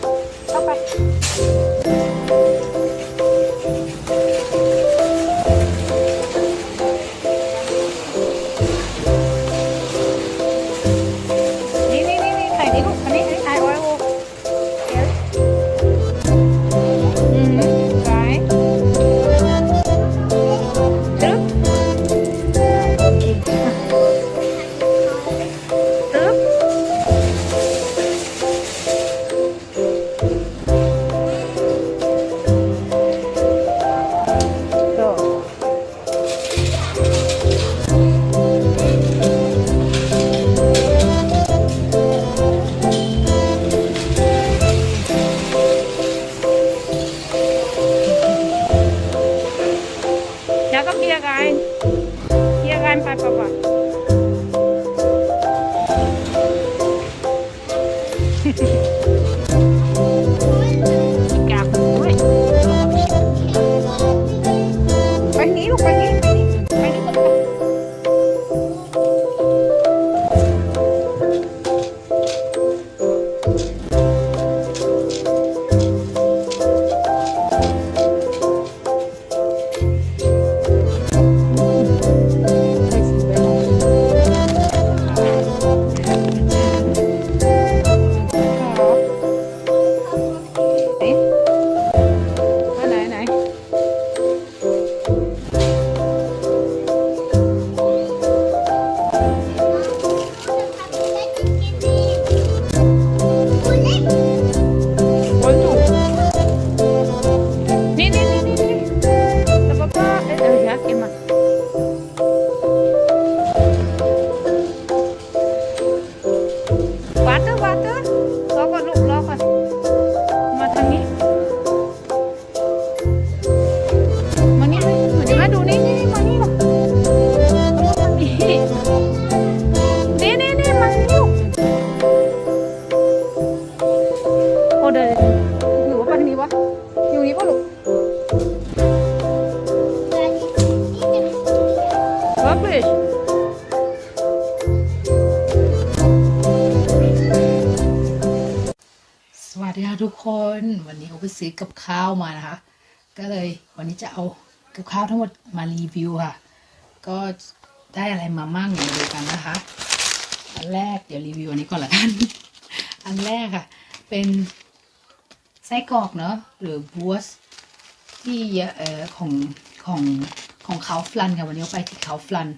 เข้า 爸爸 ทุกคนวันนี้เขาไปซื้อกับข้าวมานะคะ ก็เลยวันนี้จะเอากับข้าวทั้งหมดมารีวิวค่ะ ก็ได้อะไรมามั่งเดียวดูกันนะคะ อันแรกเดี๋ยวรีวิวอันนี้ก่อนละกันอันแรกค่ะ เป็นไส้กรอกเนาะหรือบัวสที่เอ่อของของของเขาฟลันค่ะวันนี้เอาไปที่เขาฟลัน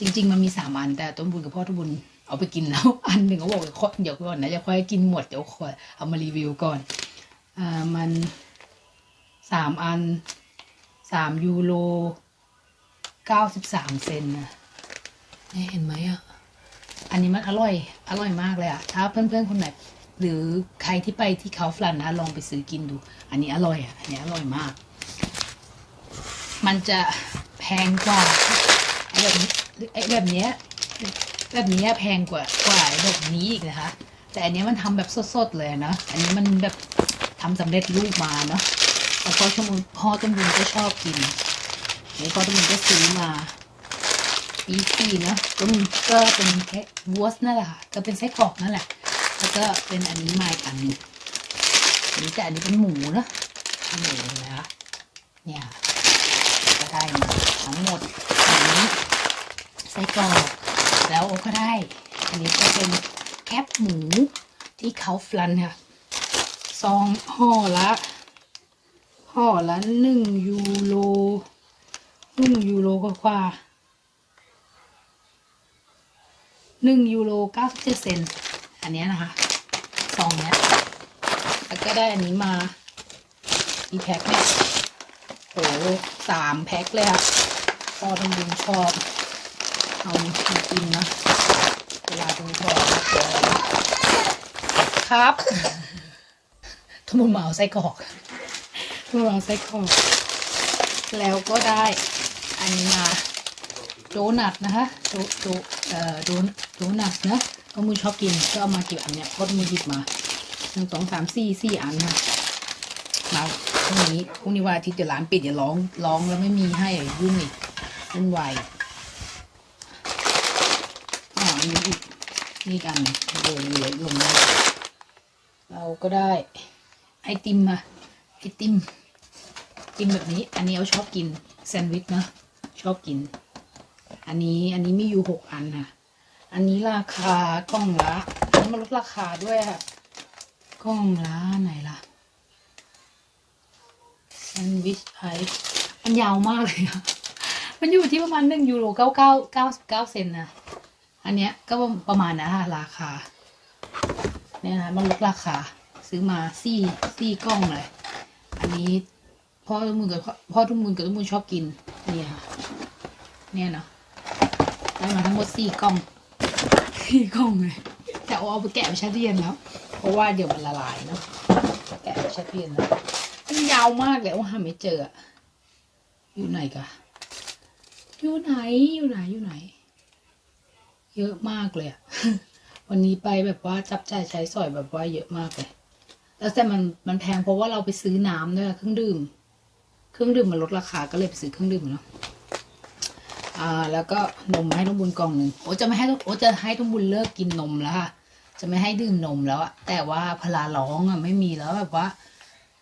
จริง ๆ มันมีสามอันแต่ต้นบุญกับพ่อต้นบุญ เอาไปกินแล้วอันหนึ่งเขาบอกว่าเดี๋ยวก่อนนะจะค่อยกินหมดเดี๋ยวขอเอามารีวิวก่อนอ่ามันสามอันสามยูโรเก้าสิบสามเซนนะเนี่ยเห็นไหมอะอันนี้มันอร่อย อร่อยมากเลยอะ ถ้าเพื่อนๆคนไหนหรือใครที่ไปที่เขาฟลันนะลองไปซื้อกินดู อันนี้อร่อยอะ อันนี้อร่อยมาก มันจะแพงกว่าไอ้แบบนี้ไอ้แบบเนี้ย แบบนี้แพงกว่ากว่าแบบนี้อีกนะคะ แต่อันนี้มันทำแบบสดๆเลยนะอันนี้มันแบบทำสำเร็จรูปมาเนาะแล้วพ่อชมพ่อต้นบุญก็ชอบกินนี่พ่อต้นบุญก็ซื้อมาปีปีเนะก็มันก็เป็นแค่วอสนั่นแหละค่ะก็เป็นไส้กรอกนั่นแหละ แล้วก็เป็นอันนี้มาอีกอันนึงอันนี้แต่อันนี้เป็นหมูเนาะหมูนะคะเนี่ยก็ได้มาทั้งหมดอันนี้ไส้กรอก แล้วก็ได้ อันนี้ก็เป็นแคบหมูที่เขาฟลันค่ะ ซองห่อละห่อละหนึ่งยูโรหนึ่งยูโรกว่าหนึ่งยูโรเก้าสิบเจ็ดเซนอันเนี้ยนะคะซองเนี้ยแล้วก็ได้อันนี้มาอีแพ็คเนี่ยโอ้โหสามแพ็คเลยอะพอทำบุญชอบ เอามากินนะเวลาทำบุญชอบนะเดี๋ยวครับทำบุญมาเอาไส้กรอกทำบุญมาเอาไส้กรอก แล้วก็ได้ อันนี้มาโดนัทนะคะโดโดเอ่อโดนโดนัทนะก็มูชอบกินก็เอามากี่อันเนี่ยก็มูหยิบมาหนึ่งสองสามสี่สี่อันค่ะมาพรุ่งนี้พรุ่งนี้วันอาทิตย์เดี๋ยวร้านปิดเดี๋ยวร้องร้องแล้วไม่มีให้เดี๋ยวยุ่งอีกวุ่นวายอ๋ออั นี้อีกนี่กันเดี๋ยเหลือลงได้เราก็ได้ไอติมอะไอติมกินแบบนี้ อันนี้เอาชอบกินแซนด์วิชเนะชอบกิน อันนี้อันนี้มีอยู่หกอันค่ะ อันนี้ราคากล่องละอันนี้มันลดราคาด้วยค่ะกล่องละไหนล่ะแซนด์วิชไอมันยาวมากเลยอะมันอยู่ที่ประมาณหนึ่งยูโรเก้าเก้าเก้าเก้าเซนนะ อันเนี้ยก็ประมาณนะค่ะราคา เนี่ยนะมันลดราคา ซื้อมาสี่สี่กล้องเลย อันนี้พ่อทุกมูลกับพ่อทุกมูลกับทุกมูลชอบกินนี่ค่ะ เนี่ยเนาะได้มาทั้งหมดสี่กล้องสี่กล้องเลยแต่เอาไปแกะไปแช่ตู้เย็นแล้ว เพราะว่าเดี๋ยวมันละลายเนาะแกะไปแช่ตู้เย็นแล้วมันยาวมากเลยว่าหาไม่เจออยู่ไหนกะอยู่ไหนอยู่ไหนอยู่ไหน เยอะมากเลยอะวันนี้ไปแบบว่าจับจ่ายใช้สอยแบบว่าเยอะมากเลย แล้วแต่มันมันแพงเพราะว่าเราไปซื้อน้ำด้วยเครื่องดื่ม เครื่องดื่มมันลดราคาก็เลยไปซื้อเครื่องดื่มเนาะอ่า แล้วก็นมให้ทุกบุญกล่องหนึ่งโอ้จะไม่ให้โอ้จะให้ทุกบุญเลิกกินนมแล้วค่ะ จะไม่ให้ดื่มนมแล้วอะแต่ว่าพลาร้องอะไม่มีแล้วแบบว่า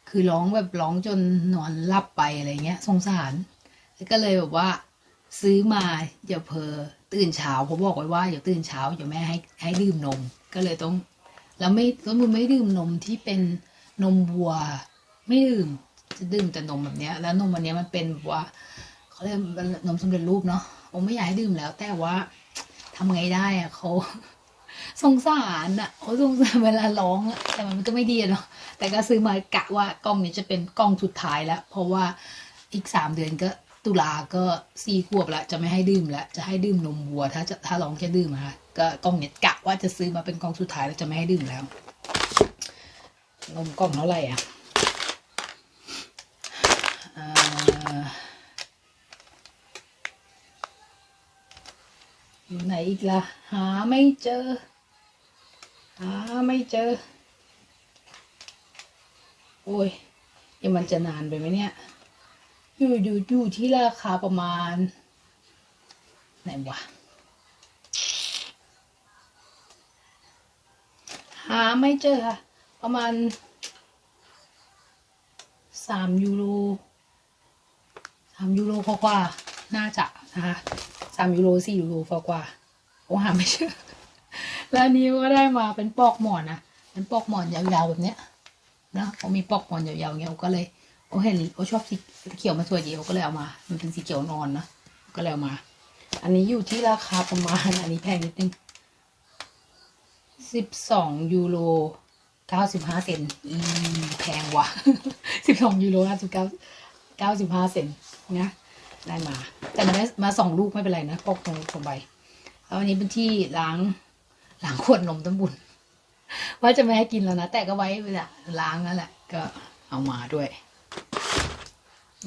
คือร้องแบบร้องจนนอนหลับไปอะไรเงี้ย สงสาร ก็เลยแบบว่า ซื้อมาอย่าเพอ ตื่นเช้าเขาบอกไว้ว่าอย่าตื่นเช้าอย่าแม่ให้ให้ดื่มนม ก็เลยต้อง แล้วไม่แล้วมึงไม่ดื่มนมที่เป็นนมวัว ไม่ดื่มจะดื่มแต่นมแบบเนี้ย แล้วนมอันเนี้ยมันเป็นแบบว่าเขาเรียกนมสำเร็จรูปเนาะผมไม่อยากให้ดื่มแล้ว แต่ว่าทำไงได้อะเขาสงสารอะเขาสงสารเวลาร้องอะแต่มันก็ไม่ดีเนาะแต่ก็ซื้อมากะว่ากล้องนี้จะเป็นกล้องสุดท้ายแล้ว เพราะว่าอีกสามเดือนก็ ตุลาก็สี่ขวบละจะไม่ให้ดื่มละจะให้ดื่มนมวัว ถ้าจะถ้าร้องแค่ดื่มอะคะก็กล้องเนี้ยกะว่าจะซื้อมาเป็นกล้องสุดท้ายแล้วจะไม่ให้ดื่มแล้ว นมกล่องเท่าไหร่อะอ่าอยู่ไหนอีกล่ะ หาไม่เจอ หาไม่เจอ โอ้ยยังมันจะนานไปไหมเนี่ย อยู่อยู่อยู่ที่ราคาประมาณ ไหนวะหาไม่เจอค่ะ ประมาณสามยูโรสามยูโรกว่าๆน่าจะนะคะสามยูโรสี่ยูโรกว่าโอ้หาไม่เจอแล้วนี้ก็ได้มาเป็นปอกหมอนนะเป็นปอกหมอนยาวๆแบบเนี้ยนะเขามีปอกหมอนยาวๆเงี้ยก็เลย โอเห็นโอชอบสีเขียวมาสวยดีโอก็เลยเอามา มันเป็นสีเขียวนอนนะก็เลยเอามา อันนี้อยู่ที่ราคาประมาณ อันนี้แพงนิดนึงสิบสองยูโรเก้าสิบห้าเซนอีแพงว่ะสิบสองยูโรห้าสิบเก้าเก้าสิบห้าเซนนะได้มา แต่มันได้มาสองลูกไม่เป็นไรนะปอกตรงตรงใบแล้วอันนี้เป็นที่ล้างล้างขวดนมต้นบุญว่าจะไม่ให้กินแล้วนะแต่ก็ไว้เวลาล้างนั่นแหละ ก็เอามาด้วย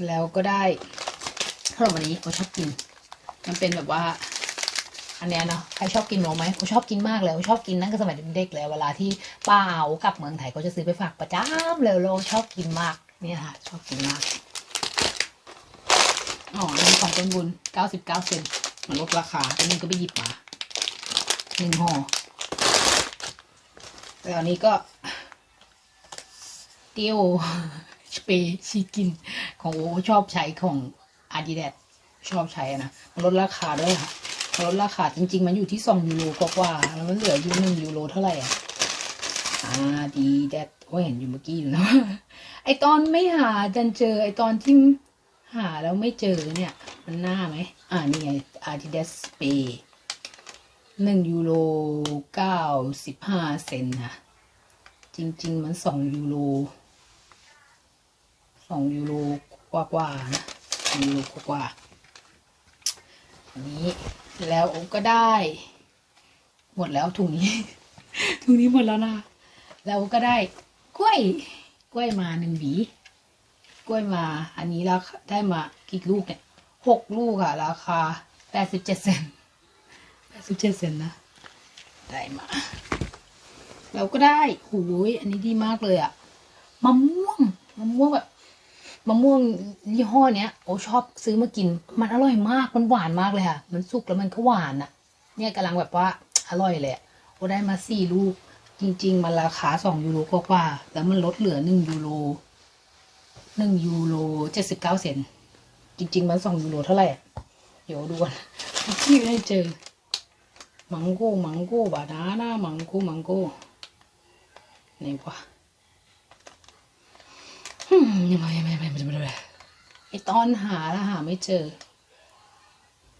แล้วก็ได้ขนมอันนี้เขาชอบกิน มันเป็นแบบว่า อันเนี้ยเนาะใครชอบกินนมไหมผมชอบกินมากเลยผมชอบกินนั่งแต่สมัยเด็กๆเลยเวลาที่ป้าเอากลับเมืองไทยก็จะซื้อไปฝากประจำเลยเราชอบกินมากเนี่ยค่ะ ชอบกินมากอ๋ออันนี้ของต้นบุญเก้าสิบเก้าเซนมันลดราคาอันนี้ก็ไปหยิบมาหนึ่งห่อแล้วอันนี้ก็ เตี้ยว สเปรย์ชีกิน ของโอชอบใช้ของอาดิดาสชอบใช้นะมันลดราคาด้วยค่ะลดราคาจริง ๆ มันอยู่ที่สองยูโรกว่าๆแล้วมันเหลืออยู่หนึ่งยูโรเท่าไหร่อะอาดีแดดโอ้เห็นอยู่เมื่อกี้อยู่นะไอตอนไม่หาจันเจอ ไอตอนที่หาแล้วไม่เจอเนี่ย มันหน้าไหมอ่านี่ไง Adidas Pay หนึ่งยูโรเก้าสิบห้าเซนค่ะ จริง ๆ มันสองยูโร สองยูโรกว่าๆนะยูโรกว่าๆอันนี้แล้วโอก็ได้ หมดแล้วถุงนี้ ถุงนี้หมดแล้วนะแล้วก็ได้กล้วย กล้วยมาหนึ่งหวีกล้วยมา อันนี้ราคาได้มากี่ลูกเนี่ยหกลูกค่ะ ราคาแปดสิบเจ็ดเซนแปดสิบเจ็ดเซนนะ ได้มา เราก็ได้หูยอันนี้ดีมากเลยอะมะม่วงมะม่วงแบบ มะม่วงยี่ห้อเนี้ยโอ้ชอบซื้อมากิน มันอร่อยมากมันหวานมากเลยค่ะ มันสุกแล้วมันก็หวานอะเนี่ยกำลังแบบว่าอร่อยเลยโอ้ได้มาสี่ลูก จริง ๆ มันราคาสองยูโรกว่าๆแล้วมันลดเหลือหนึ่งยูโรหนึ่งยูโรเจ็ดสิบเก้าเซนจริง ๆ มันสองยูโรเท่าไหร่อะเดี๋ยวดูกันที่ไม่ได้เจอ มังโก้มังโก้บานาน่ามังโก้มังโก้ไหนวะ ไงยังไงยังไงยังไงไไอตอนหาแล้วหาไม่เจอ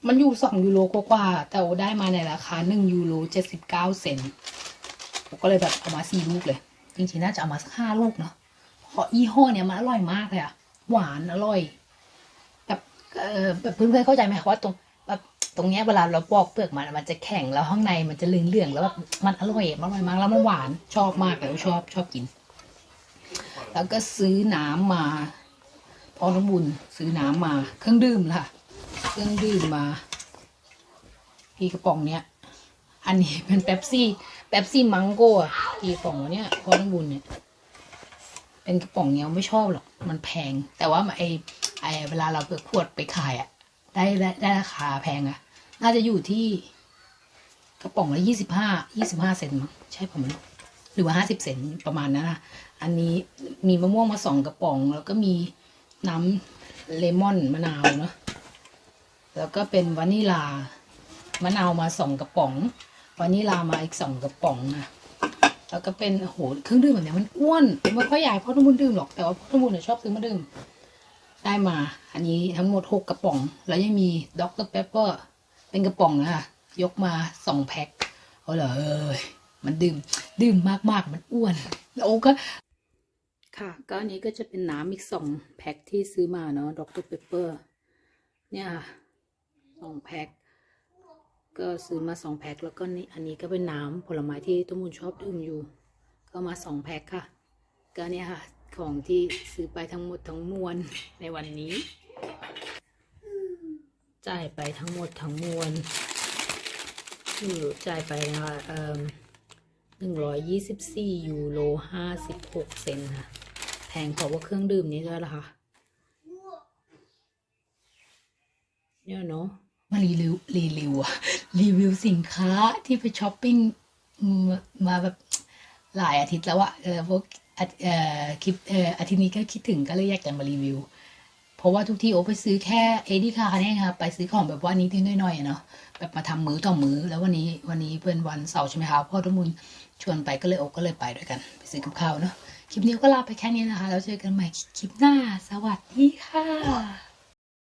มันอยู่สองยูโรกว่าๆแต่ได้มาในราคาหนึ่งยูโรเจ็ดสิบเก้าเซนผมก็เลยแบบเอามาสี่ลูกเลย จริงๆน่าจะเอามาสักห้าลูกเนาะเพราะยี่ห้อเนี้ยมันอร่อยมากเลยอะหวานอร่อย แบบเออแบบเพื่อนๆเข้าใจไหมคะว่าตรงแบบตรงเนี้ยเวลาเราปอกเปลือกมันมันจะแข็งแล้วข้างในมันจะเหลืองๆแล้วแบบมันอร่อยมันอร่อยมากแล้วมันหวานชอบมากเลยชอบชอบกิน แล้วก็ซื้อน้ำมาพอน้ำบุญซื้อน้ำมา เครื่องดื่มล่ะ เครื่องดื่มมา พี่กระป๋องเนี้ย อันนี้เป็นเป๊ปซี่เป๊ปซี่มังโก้อะพี่กระป๋องเนี้ยพอน้ำบุญเนี่ย เป็นกระป๋องเนี้ยไม่ชอบหรอกมันแพง แต่ว่าไอไอเวลาเราเปิดขวดไปขายอะได้ได้ได้ราคาแพงอะน่าจะอยู่ที่กระป๋องละยี่สิบห้ายี่สิบห้าเซนมั้งใช่ผมไม่รู้ หรือว่าห้าสิบเซนประมาณนั้นนะอันนี้มีมะม่วงมาสองกระป๋อง แล้วก็มีน้ำเลมอนมะนาวเนาะแล้วก็เป็นวานิลามะนาวมาสองกระป๋องวานิลามาอีกสองกระป๋องนะแล้วก็เป็นโอ้โหเครื่องดื่มแบบเนี้ยมันอ้วนไม่ค่อยอยากให้พ่อทุ่มุนดื่มหรอกแต่ว่าพ่อทุ่มุนเนี่ยชอบซื้อมาดื่มได้มา อันนี้ทั้งหมดหกกระป๋อง แล้วยังมีด็อกเตอร์เปเปอร์เป็นกระป๋องนะคะยกมาสองแพ็คเอาเลย มันดื่ม ดื่มมากๆ มันอ้วน โอ้ก็ ค่ะ ก็อันนี้ก็จะเป็นน้ำอีกสองแพ็คที่ซื้อมาเนาะด็อกเตอร์เปเปอร์ เนี่ยค่ะสองแพ็ค ก็ซื้อมาสองแพ็คแล้วก็นี่อันนี้ก็เป็นน้ำผลไม้ที่ตุ้มูลชอบดื่มอยู่ ก็มาสองแพ็คค่ะ ก็เนี่ยค่ะ ของที่ซื้อไปทั้งหมดทั้งมวลในวันนี้ จ่ายไปทั้งหมดทั้งมวลอยู่จ่ายไปนะคะ เอ่อหนึ่งร้อยยี่สิบสี่ยูโรห้าสิบหกเซนค่ะ แพงกว่าเครื่องดื่มนี้ด้วยล่ะค่ะเนี่ยเนาะมารีวิวรีวิวอะรีวิวสินค้าที่ไปช้อปปิ้งมาแบบหลายอาทิตย์แล้วอะเออพวกอาทิเอ่อคลิปเอ่ออาทิตย์นี้ก็คิดถึงก็เลยอยากจะมารีวิว เพราะว่าทุกที่โอไปซื้อแค่เอดีคาเนี่ยค่ะไปซื้อของแบบว่านิดๆหน่อยๆอะเนาะ แบบมาทำมื้อต่อมื้อ แล้ววันนี้วันนี้เป็นวันเสาร์ใช่ไหมคะพ่อทุกมุลชวนไปก็เลยโอก็เลยไปด้วยกันไปซื้อกับข้าวเนาะคลิปนี้ก็ลาไปแค่นี้นะคะ แล้วเจอกันใหม่คลิปหน้า สวัสดีค่ะ